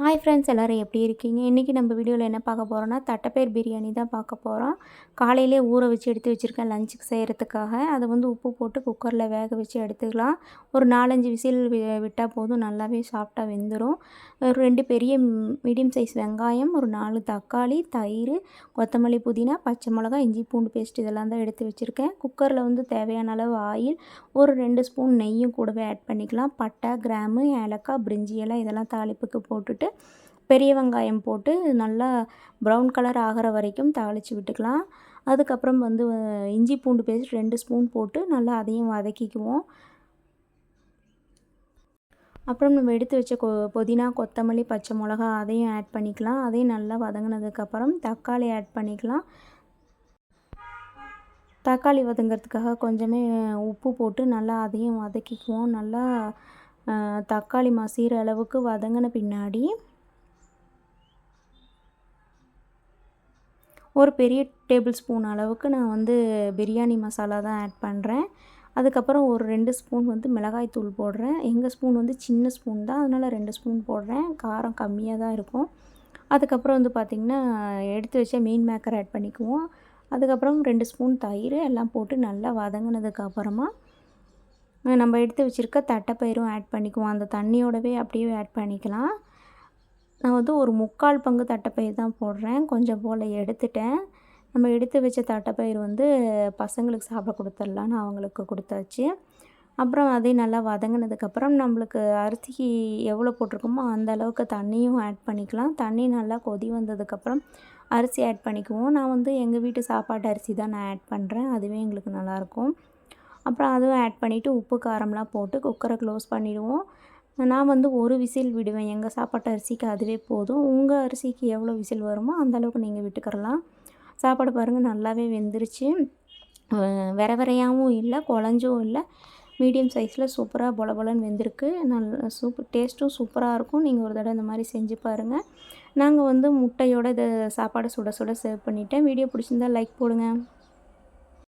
Hi friends எல்லோரும் எப்படி இருக்கீங்க? இன்றைக்கி நம்ம வீடியோவில் என்ன பார்க்க போகிறோன்னா தட்டைப்பயிர் பிரியாணி தான் பார்க்க போகிறோம் காலையிலே ஊற வச்சு எடுத்து வச்சுருக்கேன் லஞ்சுக்கு செய்கிறதுக்காக அதை வந்து உப்பு போட்டு குக்கரில் வேக வச்சு எடுத்துக்கலாம். ஒரு நாலஞ்சு விசில் விட்டால் போதும் நல்லாவே சாஃப்டாக வெந்துடும் ஒரு ரெண்டு பெரிய மீடியம் சைஸ் வெங்காயம் ஒரு நாலு தக்காளி தயிர் கொத்தமல்லி புதினா பச்சை மிளகா இஞ்சி பூண்டு பேஸ்ட் இதெல்லாம் தான் எடுத்து வச்சுருக்கேன். குக்கரில் வந்து தேவையான அளவு ஆயில் ஒரு ரெண்டு ஸ்பூன் நெய்யும் கூடவே ஆட் பண்ணிக்கலாம். பட்டை கிராமு ஏலக்காய் பிரிஞ்சி எல்லாம் இதெல்லாம் தாளிப்புக்கு போட்டுட்டு பெரிய வெங்காயம் போட்டு நல்லா ப்ரௌன் கலர் ஆகிற வரைக்கும் தாளித்து விட்டுக்கலாம். அதுக்கப்புறம் வந்து இஞ்சி பூண்டு பேஸ்ட் ரெண்டு ஸ்பூன் போட்டு நல்லா அதையும் வதக்கிக்குவோம். அப்புறம் நம்ம எடுத்து வச்ச கொ புதினா கொத்தமல்லி பச்சை மிளகா அதையும் ஆட் பண்ணிக்கலாம். அதையும் நல்லா வதங்கினதுக்கப்புறம் தக்காளி ஆட் பண்ணிக்கலாம். தக்காளி வதங்கிறதுக்காக கொஞ்சமே உப்பு போட்டு நல்லா அதையும் வதக்கிக்குவோம். நல்லா தக்காளி மசிகிற அளவுக்கு வதங்கின பின்னாடி ஒரு பெரிய டேபிள் ஸ்பூன் அளவுக்கு நான் வந்து பிரியாணி மசாலா தான் ஆட் பண்ணுறேன். அதுக்கப்புறம் ஒரு ரெண்டு ஸ்பூன் வந்து மிளகாய் தூள் போடுறேன். எங்கள் ஸ்பூன் வந்து சின்ன ஸ்பூன் தான் அதனால் ரெண்டு ஸ்பூன் போடுறேன். காரம் கம்மியாக தான் இருக்கும். அதுக்கப்புறம் வந்து பார்த்திங்கன்னா எடுத்து வச்ச மீன் மேக்கர் ஆட் பண்ணிக்குவோம். அதுக்கப்புறம் ரெண்டு ஸ்பூன் தயிர் எல்லாம் போட்டு நல்லா வதங்கினதுக்கப்புறமா நம்ம எடுத்து வச்சுருக்க தட்டைப்பயிரும் ஆட் பண்ணிக்குவோம். அந்த தண்ணியோடவே அப்படியே ஆட் பண்ணிக்கலாம். நான் வந்து ஒரு முக்கால் பங்கு தட்டைப்பயிர் தான் போடுறேன். கொஞ்சம் போல் எடுத்துட்டேன். நம்ம எடுத்து வச்ச தட்டைப்பயிர் வந்து பசங்களுக்கு சாப்பிட கொடுத்துடலான்னு அவங்களுக்கு கொடுத்தாச்சு. அப்புறம் அதையும் நல்லா வதங்கினதுக்கப்புறம் நம்மளுக்கு அரிசிக்கு எவ்வளோ போட்டிருக்கோமோ அந்த அளவுக்கு தண்ணியும் ஆட் பண்ணிக்கலாம். தண்ணி நல்லா கொதி வந்ததுக்கப்புறம் அரிசி ஆட் பண்ணிக்குவோம். நான் வந்து எங்கள் வீட்டு சாப்பாட்டு அரிசி தான் நான் ஆட் பண்ணுறேன் அதுவே எங்களுக்கு நல்லாயிருக்கும் அப்புறம் அதுவும் ஆட் பண்ணிவிட்டு உப்பு காரம்லாம் போட்டு குக்கரை க்ளோஸ் பண்ணிவிடுவோம் நான் வந்து ஒரு விசில் விடுவேன். எங்கள் சாப்பாட்டு அரிசிக்கு அதுவே போதும். உங்கள் அரிசிக்கு எவ்வளோ விசில் வருமோ அந்தளவுக்கு நீங்கள் விட்டுக்கிறலாம். சாப்பாடு பாருங்கள் நல்லாவே வெந்துருச்சு. வெற வெறையாகவும் இல்லை குழஞ்சும் இல்லை. மீடியம் சைஸில் சூப்பராக பொல பொலன்னு வெந்திருக்கு. நல்ல சூப்பர் டேஸ்ட்டும் சூப்பராக இருக்கும். நீங்கள் ஒரு தடவை இந்த மாதிரி செஞ்சு பாருங்கள் நாங்கள் வந்து முட்டையோட இதை சாப்பாடை சுட சுட சர்வ் பண்ணிவிட்டேன் வீடியோ பிடிச்சிருந்தா லைக் போடுங்கள்